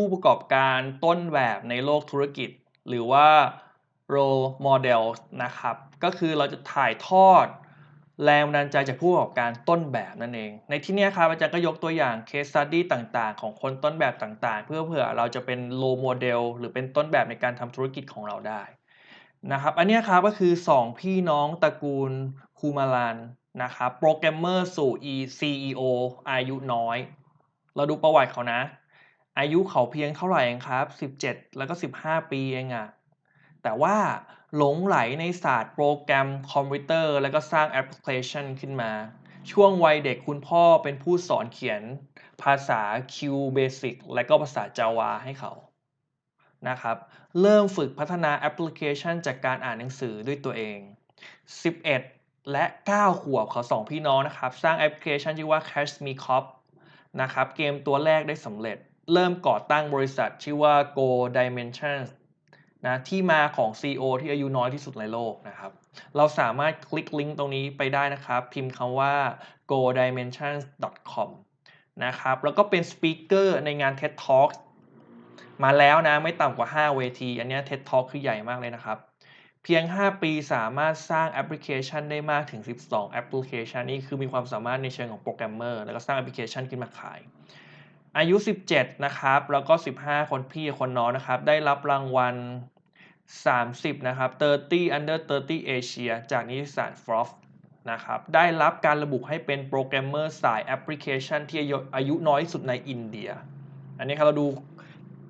ผู้ประกอบการต้นแบบในโลกธุรกิจ หรือว่า role model นะครับ ก็คือเราจะถ่ายทอดแรงบันดาลใจจากผู้ประกอบการต้นแบบนั่นเอง ในที่นี้ครับอาจารย์ก็ยกตัวอย่าง case study ต่างๆ ของคนต้นแบบต่างๆ เพื่อเผื่อเราจะเป็น role model หรือเป็นต้นแบบในการทำธุรกิจของเราได้นะครับ อันนี้ครับก็คือ 2 พี่น้องตระกูลคูมาลานนะครับโปรแกรมเมอร์สู่ CEO อายุน้อย เราดูประวัติเขานะ อายุเขาเพียงเท่าไหร่เองครับ 17 แล้วก็ 15 ปีเองอะแต่ว่าหลงไหลในศาสตร์โปรแกรมคอมพิวเตอร์ แล้วก็สร้างแอปพลิเคชันขึ้นมา ช่วงวัยเด็กคุณพ่อเป็นผู้สอนเขียนภาษา Q Basic และก็ภาษา Java ให้เขานะครับเริ่มฝึกพัฒนาแอปพลิเคชันจากการอ่านหนังสือด้วยตัวเอง 11 และ 9 ขวบเขาสองพี่น้องนะครับ สร้างแอปพลิเคชันชื่อว่า Catch Me Cop นะครับเกมตัวแรกได้สำเร็จ เริ่มก่อตั้งบริษัทชื่อว่า Go Dimensions นะที่มาของ CEO ที่อายุน้อยที่สุดในโลกนะครับ เราสามารถคลิกลิงก์ตรงนี้ไปได้นะครับ พิมพ์คำว่า go dimensions com นะครับ แล้วก็เป็นสปีกเกอร์ในงาน TED Talk มาแล้วนะ ไม่ต่ำกว่า 5 เวที อันนี้ TED Talk คือใหญ่มากเลยนะครับ เพียง 5 ปีสามารถสร้างแอปพลิเคชันได้มากถึง 12 แอปพลิเคชัน นี่คือมีความสามารถในเชิงของโปรแกรมเมอร์ แล้วก็สร้างแอปพลิเคชันขึ้นมาขาย อายุ 17 นะครับ แล้วก็ 15 คนพี่คนน้องนะครับ ได้รับรางวัล 30 นะครับ 30 under 30 Asia จากนิตยสาร Forbes นะครับ ได้รับการระบุให้เป็นโปรแกรมเมอร์สายแอปพลิเคชันที่อายุน้อยสุดในอินเดีย อันนี้ครับเราดู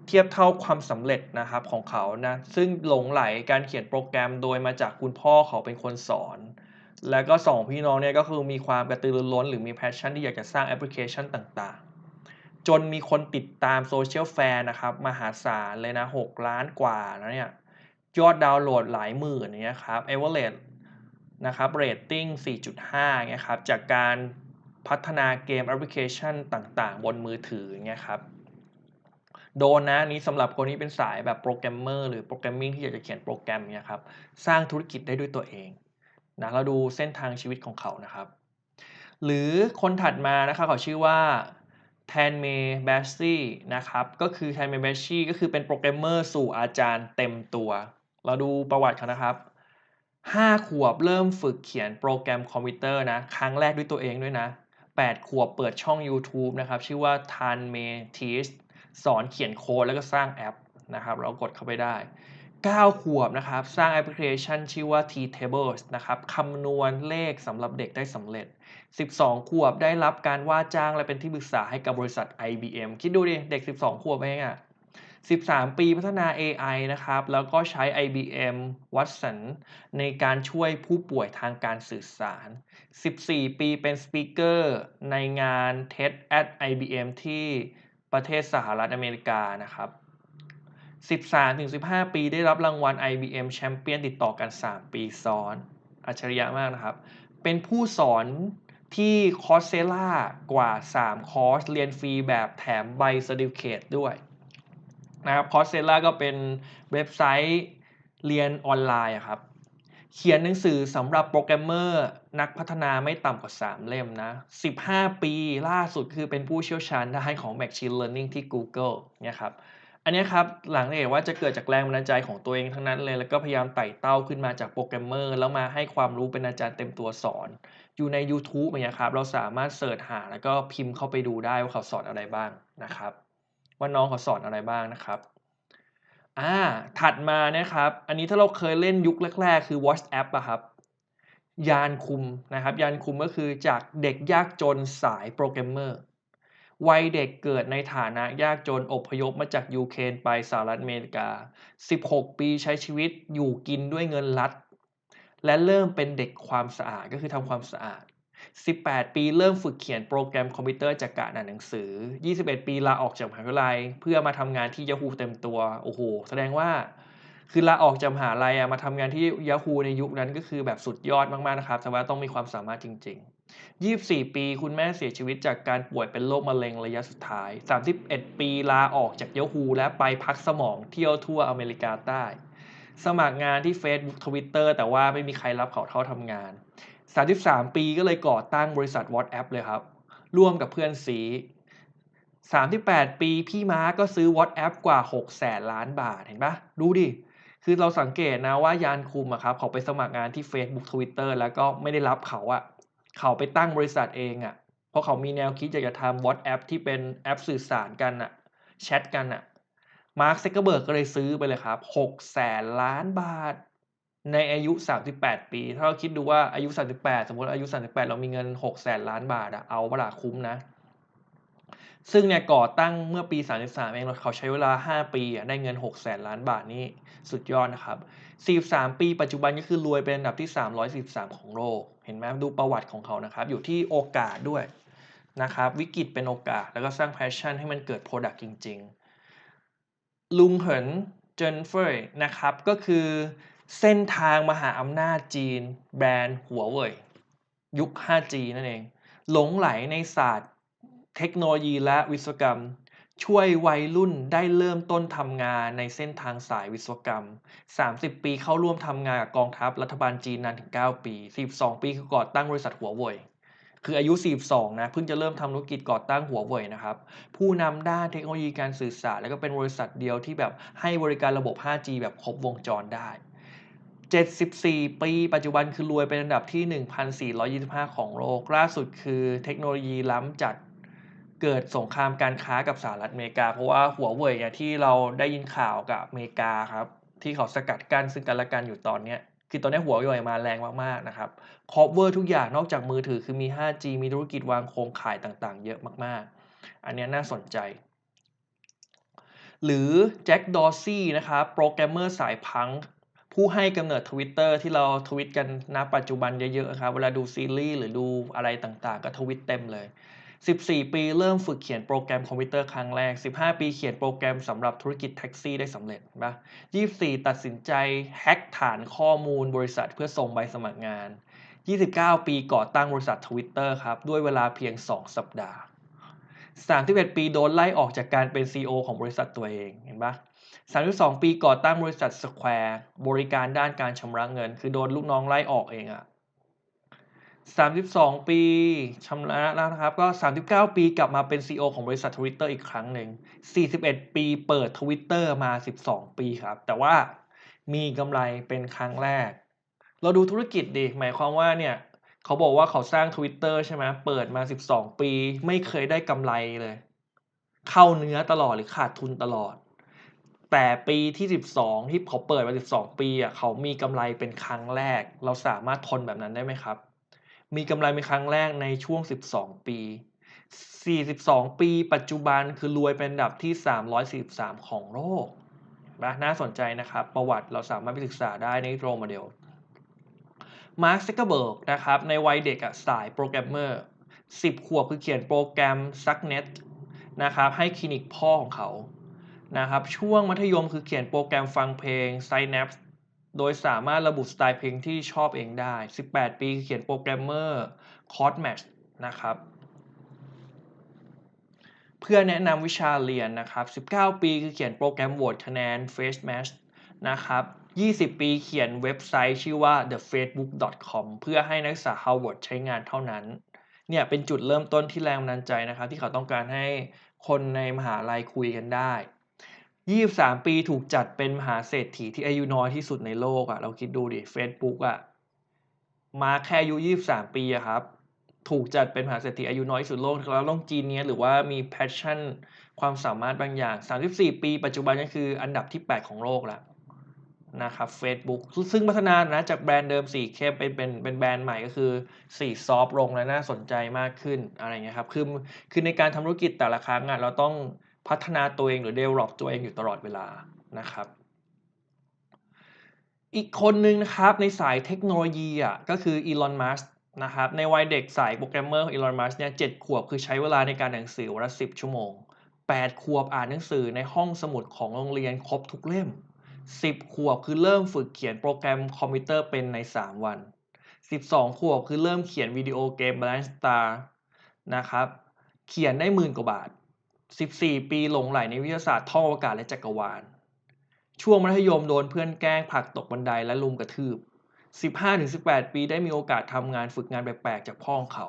เทียบเท่าความสำเร็จนะครับของเขานะ ซึ่งหลงไหลการเขียนโปรแกรมโดยมาจากคุณพ่อเขาเป็นคนสอน แล้วก็สองพี่น้องเนี่ยก็คือมีความกระตือรือร้น หรือมีแพชชั่นที่อยากจะสร้างแอปพลิเคชันต่าง จนมีคนติดตามโซเชียลแฟร์นะครับ มหาศาลเลยนะ 6 ล้านกว่านะเนี่ย ยอดดาวน์โหลดหลายหมื่นเนี่ยครับ average นะครับ rating 4.5เนี่ยครับจากการพัฒนาเกมแอปพลิเคชันต่างๆ บนมือถือเนี่ยครับโดนนะนี้สำหรับคนที่เป็นสายแบบโปรแกรมเมอร์หรือโปรแกรมมิ่งที่อยากจะเขียนโปรแกรมเนี่ยครับสร้างธุรกิจได้ด้วยตัวเองนะเราดูเส้นทางชีวิตของเขานะครับ หรือคนถัดมานะครับเขาชื่อว่า แทนเมย์แบชซี่นะครับ ก็คือแทนเมย์แบชซี่ก็คือเป็นโปรแกรมเมอร์สู่อาจารย์เต็มตัว เราดูประวัติเขานะครับ 5 ขวบเริ่มฝึกเขียนโปรแกรมคอมพิวเตอร์นะ ครั้งแรกด้วยตัวเองด้วยนะ 8 ขวบเปิดช่อง YouTube นะครับ ชื่อว่า Tan m e t e a c h สอนเขียนโค้ดแล้วก็สร้างแอปนะครับ เรากดเข้าไปได้ 9 ขวบนะครับ สร้างแอปพลิเคชันชื่อว่า T-Tables นะครับคำนวณเลขสำหรับเด็กได้สำเร็จ 12 ขวบได้รับการว่าจ้างและเป็นที่ปรึกษาให้กับบริษัท IBM คิดดูดิ เด็ก 12 ขวบเองอะ13 ปีพัฒนา AI นะครับ แล้วก็ใช้ IBM Watson ในการช่วยผู้ป่วยทางการสื่อสาร 14 ปีเป็นสปีกเกอร์ในงาน TED at IBM ที่ประเทศสหรัฐอเมริกานะครับ 13-15 ปีได้รับรางวัล IBM Champion ติดต่อกัน 3 ปีซ้อน อัจฉริยะมากนะครับ เป็นผู้สอน ที่คอร์สเซล่ากว่า 3 คอร์ส เรียนฟรีแบบแถมใบเซอร์ติฟิเคตด้วยนะครับคอร์สเซล่าก็เป็นเว็บไซต์เรียนออนไลน์ครับ เขียนหนังสือสำหรับโปรแกรมเมอร์นักพัฒนาไม่ต่ำกว่า 3 เล่มนะ 15 ปีล่าสุดคือเป็นผู้เชี่ยวชาญด้านของ Machine Learning ที่ Google เนี่ยครับอันนี้ครับหลังเห็นว่าจะเกิดจากแรงบันดาลใจของตัวเองทั้งนั้นเลย แล้วก็พยายามไต่เต้าขึ้นมาจากโปรแกรมเมอร์ แล้วมาให้ความรู้เป็นอาจารย์เต็มตัวสอน อยู่ใน YouTube อย่างเงี้ยครับเราสามารถเสิร์ชหาแล้วก็พิมพ์เข้าไปดูได้ว่าเขาสอนอะไรบ้างนะครับ ว่าน้องเขาสอนอะไรบ้างนะครับอ่าถัดมานะครับ อันนี้ถ้าเราเคยเล่นยุคแรก ๆ คือ WhatsApp อะครับ ยานคุมนะครับ ยานคุมก็คือจากเด็กยากจนสายโปรแกรมเมอร์วัยเด็กเกิดในฐานะยากจนอพยพมาจากยูเครนไปสหรัฐอเมริกา 16 ปีใช้ชีวิตอยู่กินด้วยเงินรัฐ และเริ่มเป็นเด็กความสะอาดก็คือทำความสะอาด 18 ปีเริ่มฝึกเขียนโปรแกรมคอมพิวเตอร์จากการอ่านหนังสือ 21 ปีลาออกจากมหาวิทยาลัย เพื่อมาทำงานที่ Yahoo เต็มตัว โอ้โห แสดงว่า คือลาออกจากมหาลัยมาทำงานที่ Yahoo ในยุคนั้นก็คือแบบสุดยอดมากๆนะครับ แต่ว่าต้องมีความสามารถจริง ๆ24 ปีคุณแม่เสียชีวิตจากการป่วยเป็นโรคมะเร็งระยะสุดท้าย 31 ปีลาออกจาก Yahoo และไปพักสมองเที่ยวทั่วอเมริกาใต้ สมัครงานที่ Facebook Twitter แต่ว่าไม่มีใครรับเขาเข้าทำงาน 33 ปีก็เลยก่อตั้งบริษัท WhatsApp เลยครับ ร่วมกับเพื่อนสี38 ปีพี่ม้าก็ซื้อ WhatsApp กว่า 6 แสนล้านบาทเห็นปะดูดิ คือเราสังเกตนะว่ายานคุมอะครับ เขาไปสมัครงานที่ Facebook Twitter แล้วก็ไม่ได้รับเขาอะเขาไปตั้งบริษัทเองอะเพราะเขามีแนวคิดอยากจะทำ WhatsApp ที่เป็นแอปสื่อสารกันอะแชทกันอะ มาร์คเซกเบิร์กก็เลยซื้อไปเลยครับ6แสนล้านบาท ในอายุ 38 ปี ถ้าเราคิดดูว่าอายุ 38 สมมติอายุ 38 เรามีเงิน6แสนล้านบาทอะเอาเวลาคุ้มนะ ซึ่งเนี่ยก่อตั้งเมื่อปี 33 เองเขาใช้เวลา 5 ปีได้เงิน6แสนล้านบาทนี่สุดยอดนะครับ 43 ปีปัจจุบันก็คือรวยเป็นอันดับที่ 343 ของโลก เห็นไหมดูประวัติของเขานะครับ อยู่ที่โอกาสด้วยนะครับ วิกฤตเป็นโอกาส แล้วก็สร้างแพชชั่นให้มันเกิดโปรดักต์จริง ๆ ลุงเหินเจินเฟยนะครับ ก็คือเส้นทางมหาอำนาจจีน แบรนด์หัวเว่ยยุค 5G นั่นเอง หลงไหลในศาสตร์เทคโนโลยีและวิศวกรรม ช่วยวัยรุ่นได้เริ่มต้นทำงานในเส้นทางสายวิศวกรรม 30 ปีเข้าร่วมทำงานกับกองทัพรัฐบาลจีนนานถึง 9 ปี42ปีคือก่อตั้งบริษัทหัวเว่ย คืออายุ 42 นะ เพิ่งจะเริ่มทำธุรกิจก่อตั้งหัวเว่ยนะครับ ผู้นำด้านเทคโนโลยีการสื่อสาร แล้วก็เป็นบริษัทเดียวที่แบบให้บริการระบบ 5G แบบครบวงจรได้ 74 ปี ปัจจุบันคือรวยเป็นอันดับที่ 1,425 ของโลก ล่าสุดคือเทคโนโลยีล้ำจัดเกิดสงครามการค้ากับสหรัฐอเมริกา เพราะว่าหัวเว่ยเนี่ยที่เราได้ยินข่าวกับอเมริกาครับ ที่เขาสกัดกั้นซึ่งกันและกันอยู่ตอนเนี้ย คือตอนนี้หัวเว่ยมาแรงมากๆนะครับครอบเวอร์ทุกอย่างนอกจากมือถือคือมี 5G มีธุรกิจวางโครงข่ายต่างๆ เยอะมากๆ อันนี้น่าสนใจ หรือแจ็คดอร์ซี่นะครับโปรแกรมเมอร์สายพังผู้ให้กำเนิด Twitter ที่เราทวิตกันณปัจจุบันเยอะๆครับ เวลาดูซีรีส์หรือดูอะไรต่างๆ ก็ทวิตเต็มเลย 14 ปีเริ่มฝึกเขียนโปรแกรมคอมพิวเตอร์ครั้งแรก 15 ปีเขียนโปรแกรมสำหรับธุรกิจแท็กซี่ได้สำเร็จปะ24 ตัดสินใจแฮ็กฐานข้อมูลบริษัทเพื่อส่งใบสมัครงาน 29 ปีก่อตั้งบริษัท Twitter ครับด้วยเวลาเพียง 2 สัปดาห์ 31 ปีโดนไล่ออกจากการเป็น CEO ของบริษัทตัวเองเห็นปะ32 ปีก่อตั้งบริษัท Square บริการด้านการชำระเงิน คือโดนลูกน้องไล่ออกเองอะ 32 ปีชำระแล้วนะครับ ก็ 39 ปีกลับมาเป็น CEO ของบริษัท Twitter อีกครั้งหนึ่ง 41 ปีเปิด Twitter มา 12 ปีครับ แต่ว่ามีกำไรเป็นครั้งแรก เราดูธุรกิจดิ หมายความว่าเนี่ย เขาบอกว่าเขาสร้าง Twitter ใช่ไหมเปิดมา 12 ปี ไม่เคยได้กำไรเลย เข้าเนื้อตลอดหรือขาดทุนตลอด แต่ปีที่ 12 ที่เขาเปิดมา 12 ปีอะเขามีกำไรเป็นครั้งแรก เราสามารถทนแบบนั้นได้ไหมครับ มีกำไรเป็นครั้งแรกในช่วง 12 ปี 42 ปีปัจจุบันคือรวยเป็นอันดับที่ 343 ของโลกนะน่าสนใจนะครับ ประวัติเราสามารถไปศึกษาได้ในโรโมเดล มาร์ค z ซ c เกอร์เบิร์กนะครับ ในวัยเด็กสายโปรแกรมเมอร์ 10 ขวบคือเขียนโปรแกรม Subnet นะครับ ให้คลินิกพ่อของเขานะครับ ช่วงมัธยมคือเขียนโปรแกรมฟังเพลง Synapse โดยสามารถระบุสไตล์เพลงที่ชอบเองได้ 18 ปีเขียนโปรแกรมเมอร์ Chord Match นะครับ เพื่อแนะนำวิชาเรียนนะครับ 19 ปีคือเขียนโปรแกรมโหวตคะแนน Face Match นะครับ 20 ปีเขียนเว็บไซต์ชื่อว่า thefacebook.com เพื่อให้นักศึกษา Harvard ใช้งานเท่านั้น เนี่ยเป็นจุดเริ่มต้นที่แรงบันดาลใจนะครับ ที่เขาต้องการให้คนในมหาลัยคุยกันได้ 23ปีถูกจัดเป็นมหาเศรษฐีที่อายุน้อยที่สุดในโลกอะ่ะ เราคิดดูดิ Facebook อะ่ะ มาแค่อายุ23ปีอะครับ ถูกจัดเป็นมหาเศรษฐีอายุน้อยที่สุดโลกแล้วต้องจีนเนี้ยหรือว่ามีแพชชั่นความสามารถบางอย่าง 34 ปี ปัจจุบันก็คืออันดับที่ 8 ของโลกแล้วนะครับ Facebook ซึ่งพัฒนานะจากแบรนด์เดิมสีเข้มเป็นเป็นเป็นแบรนด์ใหม่ก็คือสีซอฟลงและน่าสนใจมากขึ้นอะไรเงี้ยครับคือคือในการทำธุรกิจแต่ละครั้งอะเราต้อง พัฒนาตัวเองหรือ develop ตัวเองอยู่ตลอดเวลานะครับ อีกคนนึงนะครับในสายเทคโนโลยีอะก็คืออีลอนมัสนะครับในวัยเด็กสายโปรแกรมเมอร์ของอีลอนมัสเนี่ยเจ็ดขวบคือใช้เวลาในการอ่านหนังสือวันละสิบชั่วโมง 8 ขวบอ่านหนังสือในห้องสมุดของโรงเรียนครบทุกเล่ม 10 ขวบคือเริ่มฝึกเขียนโปรแกรมคอมพิวเตอร์เป็นใน 3 วัน 12 ขวบคือเริ่มเขียนวิดีโอเกม Balance Star นะครับเขียนได้หมื่นกว่าบาท 14 ปีหลงไหลในวิทยาศาสตร์ท่องอวกาศและจักรวาล ช่วงมัธยมโดนเพื่อนแกล้งผลักตกบันไดและลุมกระทืบ 15-18 ปีได้มีโอกาสทำงานฝึกงานแปลกๆจากพ่อของเขา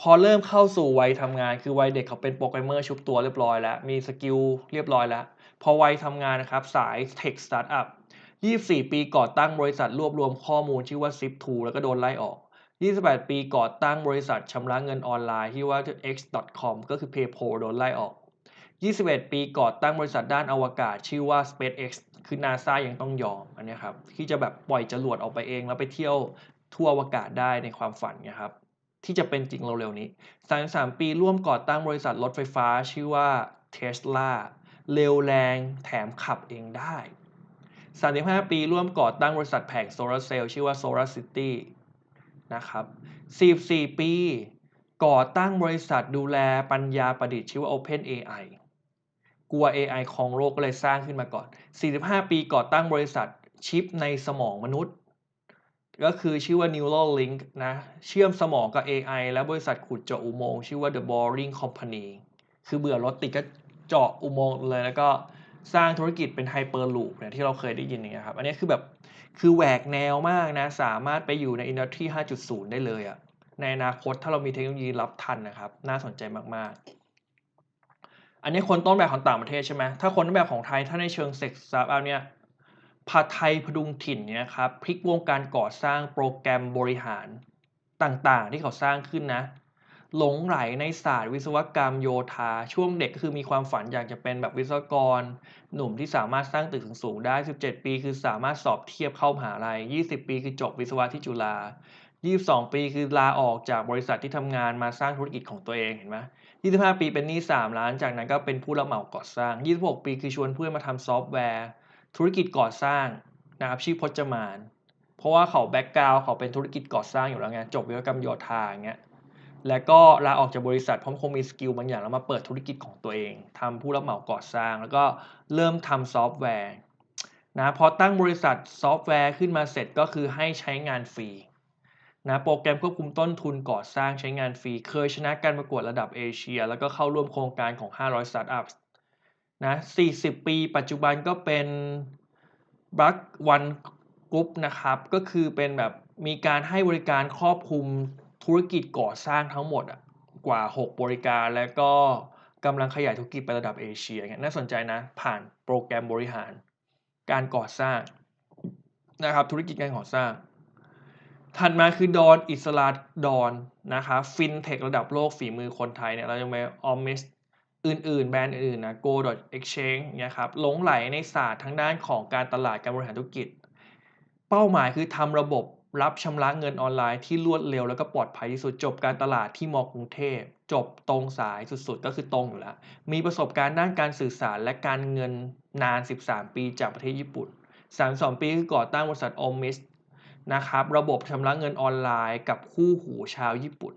พอเริ่มเข้าสู่วัยทำงานคือวัยเด็กเขาเป็นโปรแกรมเมอร์ชุบตัวเรียบร้อยแล้ว มีสกิลเรียบร้อยแล้ว พอวัยทำงานนะครับสาย Tech Startup 24 ปีก่อตั้งบริษัทรวบรวมข้อมูลชื่อว่า Zip2 แล้วก็โดนไล่ออก 28 ปีก่อตั้งบริษัทชำระเงินออนไลน์ที่ว่า x.com ก็คือ PayPal โดนไล่ออก 21 ปีก่อตั้งบริษัทด้านอวกาศ ชื่อว่า SpaceX คือ NASA ยังต้องยอมอันนี้ครับที่จะแบบปล่อยจรวดออกไปเอง แล้วไปเที่ยวทั่วอวกาศได้ในความฝันนะครับที่จะเป็นจริงเร็วๆนี้ 33 ปีร่วมก่อตั้งบริษัทรถไฟฟ้า ชื่อว่า Tesla เร็วแรงแถมขับเองได้ 35 ปีร่วมก่อตั้งบริษัทแผงโซลาร์เซลล์ชื่อว่า Solar City นะครับ44 ปี ก่อตั้งบริษัทดูแลปัญญาประดิษฐ์ชื่อว่า Open AI กลัว AI ครองโลกก็เลยสร้างขึ้นมาก่อน 45 ปีก่อตั้งบริษัทชิปในสมองมนุษย์ ก็คือชื่อว่า Neuralink นะ เชื่อมสมองกับ AI และบริษัทขุดเจาะอุโมงค์ชื่อว่า The Boring Company คือเบื่อรถติดก็เจาะอุโมงค์เลยแล้วก็สร้างธุรกิจเป็นไฮเปอร์ลูปเนี่ยที่เราเคยได้ยินเนี่ยครับ อันนี้คือแบบ คือแหวกแนวมากนะ สามารถไปอยู่ในอินดัสทรี 5.0 ได้เลยอะในอนาคตถ้าเรามีเทคโนโลยีรับทันนะครับ น่าสนใจมาก ๆ อันนี้คนต้นแบบของต่างประเทศใช่ไหมถ้าคนต้นแบบของไทยถ้าในเชิงเซ็กซ์สตาร์ทอัพเนี่ยผัดไทยพดุงถิ่นเนี่ยครับพลิกวงการก่อสร้างโปรแกรมบริหารต่างๆ ที่เขาสร้างขึ้นนะ หลงไหลในศาสตร์วิศวกรรมโยธา ช่วงเด็กก็คือมีความฝันอยากจะเป็นแบบวิศวกร หนุ่มที่สามารถสร้างตึกสูงๆได้ 17 ปีคือสามารถสอบเทียบเข้ามหาลัย 20 ปีคือจบวิศวะที่จุฬา 22 ปีคือลาออกจากบริษัทที่ทำงานมาสร้างธุรกิจของตัวเองเห็นไหม25 ปีเป็นหนี้ 3 ล้าน จากนั้นก็เป็นผู้รับเหมาก่อสร้าง 26 ปีคือชวนเพื่อนมาทำซอฟต์แวร์ ธุรกิจก่อสร้างนะครับชื่อพจมาน เพราะว่าเขาแบ็กกราวเขาเป็นธุรกิจก่อสร้างอยู่แล้วไงจบวิศวกรรมโยธาอย่างเงี้ย แล้วก็ลาออกจากบริษัทพราะคงมีสกิลบางอย่างแล้วมาเปิดธุรกิจของตัวเองทำผู้รับเหมาก่อสร้าง แล้วก็เริ่มทำซอฟต์แวร์นะพอตั้งบริษัทซอฟต์แวร์ขึ้นมาเสร็จก็คือให้ใช้งานฟรีนะโปรแกรมควบคุมต้นทุนก่อสร้างใช้งานฟรี เคยชนะการประกวดระดับเอเชีย แล้วก็เข้าร่วมโครงการของ 500 Startup นะ 40 ปีปัจจุบันก็เป็นบัควันกรุ๊ปนะครับ ก็คือเป็นแบบมีการให้บริการครอบคลุม ธุรกิจก่อสร้างทั้งหมดอะกว่า 6 บริการแล้วก็กำลังขยายธุรกิจไประดับเอเชียเงี้ยน่าสนใจนะ ผ่านโปรแกรมบริหาร การก่อสร้างนะครับธุรกิจการก่อสร้าง ถัดมาคือดอนอิสลาดอนนะครับฟินเทคระดับโลกฝีมือคนไทยเนี่ยเราจะไปออมมิสอื่นๆ แบรนด์อื่นๆนะ go.exchange เนี่ยครับหลงไหลในศาสตร์ทั้งด้านของการตลาดการบริหารธุรกิจ เป้าหมายคือทำระบบ รับชำระเงินออนไลน์ที่รวดเร็วแล้วก็ปลอดภัยที่สุดจบการตลาดที่มอกรุงเทพ จบตรงสายสุดๆ ก็คือตรงอยู่แล้ว มีประสบการณ์ด้านการสื่อสารและการเงินนาน 13 ปีจากประเทศญี่ปุ่น 32 ปีคือก่อตั้งบริษัทโอมิสนะครับระบบชำระเงินออนไลน์กับคู่หูชาวญี่ปุ่น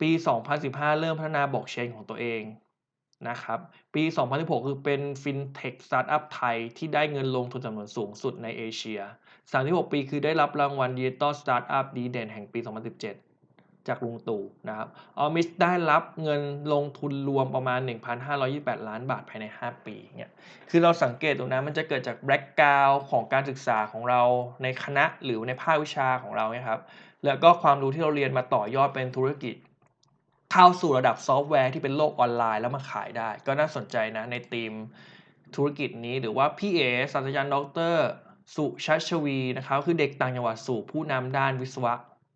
ปี 2015 เริ่มพัฒนาบล็อกเชนของตัวเองนะครับปี 2016 คือเป็นฟินเทคสตาร์ทอัพไทยที่ได้เงินลงทุนจำนวนสูงสุดในเอเชีย 36 ปีคือได้รับรางวัลดิจิตอลสตาร์ทอัพดีเด่นแห่งปี 2017 จากลุงตู่นะครับออมิสได้รับเงินลงทุนรวมประมาณ 1,528 ล้านบาทภายใน 5 ปีเนี่ยคือเราสังเกตตรงนั้นมันจะเกิดจากแบ็กกราวของการศึกษาของเราในคณะหรือในภาควิชาของเราเนี่ยครับแล้วก็ความรู้ที่เราเรียนมาต่อยอดเป็นธุรกิจเข้าสู่ระดับซอฟต์แวร์ที่เป็นโลกออนไลน์แล้วมาขายได้ ก็น่าสนใจนะในทีมธุรกิจนี้หรือว่าพี่เอศาสตราจารย์ดร สุชัชวีนะครับคือเด็กต่างจังหวัดสู่ผู้นำด้านวิศว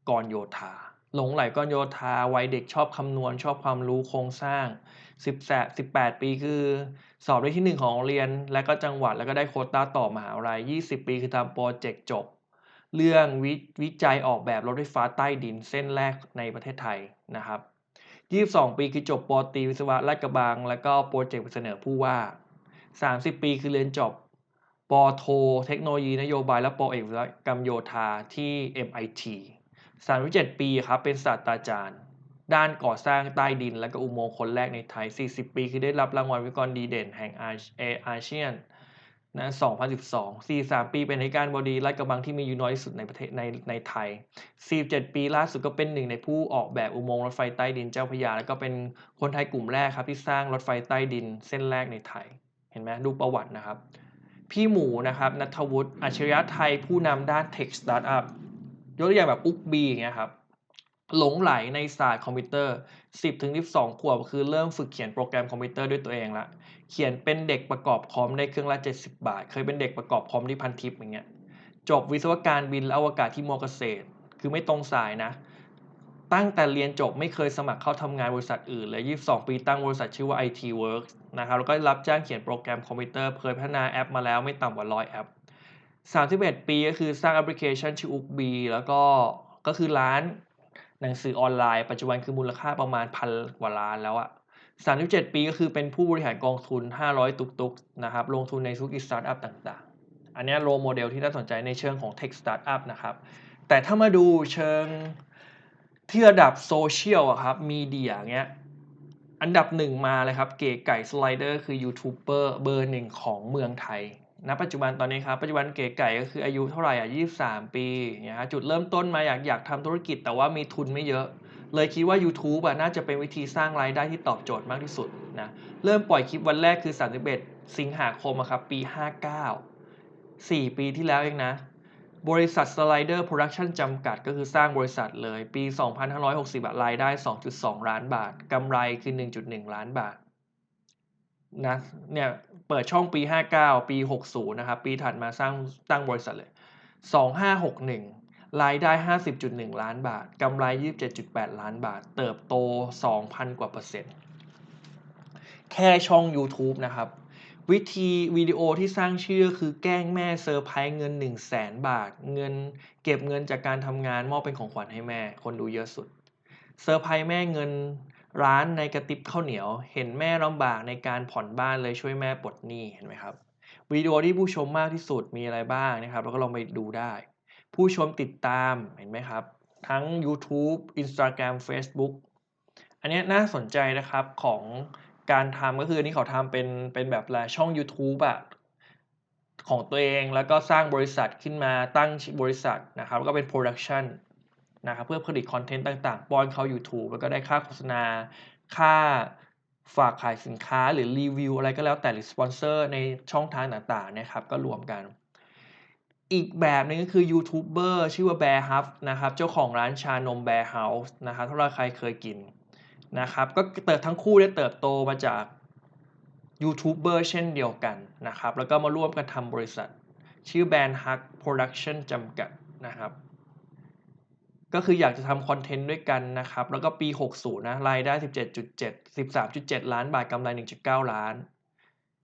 กรโยธา หลงไหลกรโยธาวัยเด็กชอบคำนวณชอบความรู้โครงสร้าง10 18 ปีคือสอบได้ที่ 1 ของโรงเรียน และก็จังหวัดแล้วก็ได้โควต้าต่อมหาวิทยาลัย 20 ปีคือทำโปรเจกต์จบ เรื่องววิจัยออกแบบรถไฟฟ้าใต้ดินเส้นแรกในประเทศไทยนะครับ 22 ปีคือจบปตรีวิศวะราชกระบัง แล้วก็โปรเจกต์เสนอผู้ว่า 30 ปีคือเรียนจบ ปโท เทคโนโลยีนโยบายและปเอกวิศวกรรมโยธาที่ MIT 37 ปีครับ เป็นศาสตราจารย์ ด้านก่อสร้างใต้ดินและก็อุโมงค์คนแรกในไทย 40 ปี คือได้รับรางวัลวิกรดีเด่นแห่งอาเซียนนะ2012 43 ปีเป็นในการบดีรัฐกระบังที่มีอยู่น้อยที่สุดในประเทศในในไทย 47 ปีล่าสุดก็เป็นหนึ่งในผู้ออกแบบอุโมงค์รถไฟใต้ดินเจ้าพยา แล้วก็เป็นคนไทยกลุ่มแรกครับที่สร้างรถไฟใต้ดินเส้นแรกในไทย เห็นไหมดูประวัตินะครับ พี่หมูนะครับนัทวุฒิอัจฉริยะไทยผู้นำด้านเทคสตาร์ทอัพยกตัวอย่างแบบอุ๊กบีอย่างเงี้ยครับหลงไหลในศาสตร์คอมพิวเตอร์ 10ถึง12 ขวบคือเริ่มฝึกเขียนโปรแกรมคอมพิวเตอร์ด้วยตัวเองละ เขียนเป็นเด็กประกอบคอมได้เครื่องละ 70 บาท เคยเป็นเด็กประกอบคอมที่พันทิปอย่างเงี้ย จบวิศวการบินและอวกาศที่มอเกษตร คือไม่ตรงสายนะ ตั้งแต่เรียนจบไม่เคยสมัครเข้าทำงานบริษัทอื่นเลย 22 ปีตั้งบริษัทชื่อว่า IT Works นะครับ แล้วก็รับจ้างเขียนโปรแกรมคอมพิวเตอร์เคยพัฒนาแอปมาแล้วไม่ต่ำกว่า 100 แอป 31 ปีก็คือสร้างแอปพลิเคชันชื่อ u ุกบีแล้วก็ก็คือร้านหนังสือออนไลน์ ปัจจุบันคือมูลค่าประมาณพันกว่าล้านแล้วอะ37 ปีก็คือเป็นผู้บริหารกองทุน 500 ตุกๆนะครับ ลงทุนในธุรกิจสตาร์ทอัพต่างๆ อันนี้โรโมเดลที่น่าสนใจในเชิงของ Tech Startup นะครับ แต่ถ้ามาดูเชิง ที่ระดับโซเชียลอะครับมีเดียเงี้ยอันดับหนึ่งมาเลยครับ เก๋ไก่สไลเดอร์คือยูทูบเบอร์เบอร์หนึ่งของเมืองไทยณปัจจุบันตอนนี้ครับปัจจุบันเก๋ไก่ก็คืออายุเท่าไหร่อะ23 ปีเนี่ยฮะจุดเริ่มต้นมาอยากอยากทำธุรกิจแต่ว่ามีทุนไม่เยอะ เลยคิดว่า YouTube อะน่าจะเป็นวิธีสร้างรายได้ที่ตอบโจทย์มากที่สุดนะเริ่มปล่อยคลิปวันแรกคือ 31 สิงหาคมอะครับปี 59 4 ปีที่แล้วเองนะ บริษัท Slider Production จำกัดก็คือสร้างบริษัทเลย ปี 2560อะรายได้ 2.2 ล้านบาท กำไรคือ 1.1 ล้านบาทนะเนี่ยเปิดช่องปี 59 ปี 60 นะครับ ปีถัดมาสร้างตั้งบริษัทเลย 2561 รายได้ 50.1 ล้านบาท กำไร 27.8 ล้านบาท เติบโต 2,000 กว่าเปอร์เซ็นต์ แค่ช่อง YouTube นะครับ วิธีวิดีโอที่สร้างชื่อคือแกล้งแม่เซอร์ไพรส์เงิน 1 0 0 0 0แสนบาท เงินเก็บเงินจากการทำงานมอบเป็นของขวัญให้แม่ คนดูเยอะสุดเซอร์ไพรส์แม่เงินร้านในกระติบข้าวเหนียว เห็นแม่ลำบากในการผ่อนบ้านเลยช่วยแม่ปลดหนี้เห็นไหมครับวิดีโอที่ผู้ชมมากที่สุดมีอะไรบ้างนะครับ แล้วก็ลองไปดูได้ ผู้ชมติดตามเห็นไหมครับ ทั้ง YouTube Instagram Facebook อันนี้น่าสนใจนะครับของ การทำก็คืออันนี้เขาทำเป็นเป็นแบบอะไรช่อง YouTube อะของตัวเองแล้วก็สร้างบริษัทขึ้นมาตั้งบริษัทนะครับแล้วก็เป็นโปรดักชันนะครับเพื่อผลิตคอนเทนต์ต่างๆป้อนเข้า YouTube แล้วก็ได้ค่าโฆษณา ค่าฝากขายสินค้าหรือรีวิวอะไรก็แล้วแต่หรือสปอนเซอร์ในช่องทางต่างๆนะครับก็รวมกัน อีกแบบนึงก็คือยูทูบเบอร์ชื่อว่า Bear h u f นะครับเจ้าของร้านชานม Bear House นะครับถ้าเราใครเคยกิน นะครับก็เติบทั้งคู่ได้เติบโตมาจากยูทูบเบอร์เช่นเดียวกันนะครับแล้วก็มาร่วมกันทำบริษัท ชื่อแบรนด์ Hug Production จำกัดนะครับก็คืออยากจะทำคอนเทนต์ด้วยกันนะครับ แล้วก็ปี 60 นะรายได้ 17.7 13.7 ล้านบาทกำไร 1.9 ล้าน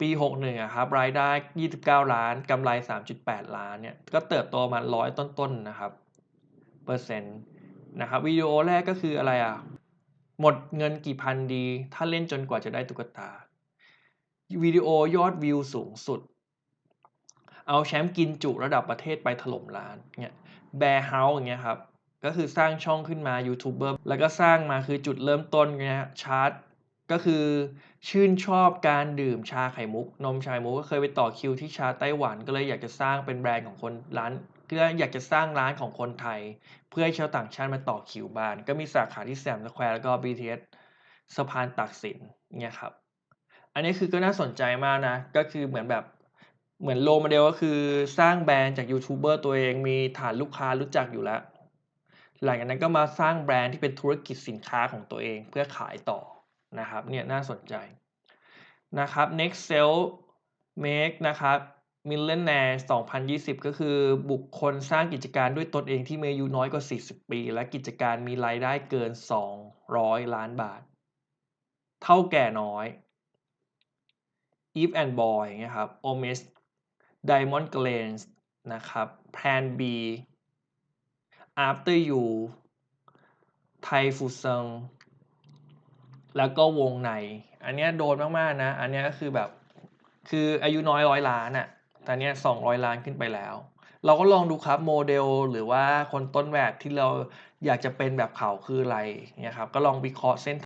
ปี 61อะครับรายได้ 29 ล้านกำไร 3.8 ล้านเนี่ยก็เติบโตมาร้อยต้นๆนนะครับเปอร์เซ็นต์นะครับวิดีโอแรกก็คืออะไรอะ หมดเงินกี่พันดี ถ้าเล่นจนกว่าจะได้ตุ๊กตา วิดีโอยอดวิวสูงสุด เอาแชมป์กินจุระดับประเทศไปถล่มล้านเนี่ยแบร์เฮาส์อย่างเงี้ยครับ ก็คือสร้างช่องขึ้นมายูทูบเบอร์แล้วก็สร้างมาคือจุดเริ่มต้นเนี่ยชาร์ตก็คือชื่นชอบการดื่มชาไข่มุก นมชาไข่มุกก็เคยไปต่อคิวที่ชาไต้หวันก็เลยอยากจะสร้างเป็นแบรนด์ของคนร้าน เพื่ออยากจะสร้างร้านของคนไทย เพื่อให้ชาวต่างชาติมาต่อคิวบ้าน ก็มีสาขาที่แซมสแควร์แล้วก็ BTS สะพานตากสินเนี่ยครับ อันนี้คือก็น่าสนใจมากนะ ก็คือเหมือนแบบเหมือนโลโมเดลก็คือสร้างแบรนด์จากยูทูบเบอร์ตัวเองมีฐานลูกค้ารู้จักอยู่แล้ว หลังจากนั้นก็มาสร้างแบรนด์ที่เป็นธุรกิจสินค้าของตัวเองเพื่อขายต่อนะครับเนี่ยน่าสนใจนะครับ next sell make นะครับ millionaire 2020 ก็คือบุคคลสร้างกิจการด้วยตนเองที่มีอายุน้อยกว่า 40 ปี และกิจการมีรายได้เกิน 200 ล้านบาท เท่าแก่น้อย Eve and Boy อย่างเงี้ยครับ Omis Diamond Glaze นะครับ Plan B After You ไทฟูเซิงแล้วก็วงใน อันเนี้ยโดนมาก ๆ นะ อันเนี้ยก็คือแบบ คืออายุน้อยร้อยล้านอะ่ะ ต่เนี้ยสองร้อยล้านขึ้นไปแล้ว เราก็ลองดูครับโมเดลหรือว่าคนต้นแบบที่เราอยากจะเป็นแบบเขาคืออะไรเนี่ยครับก็ลองวิเคราะห์เส้น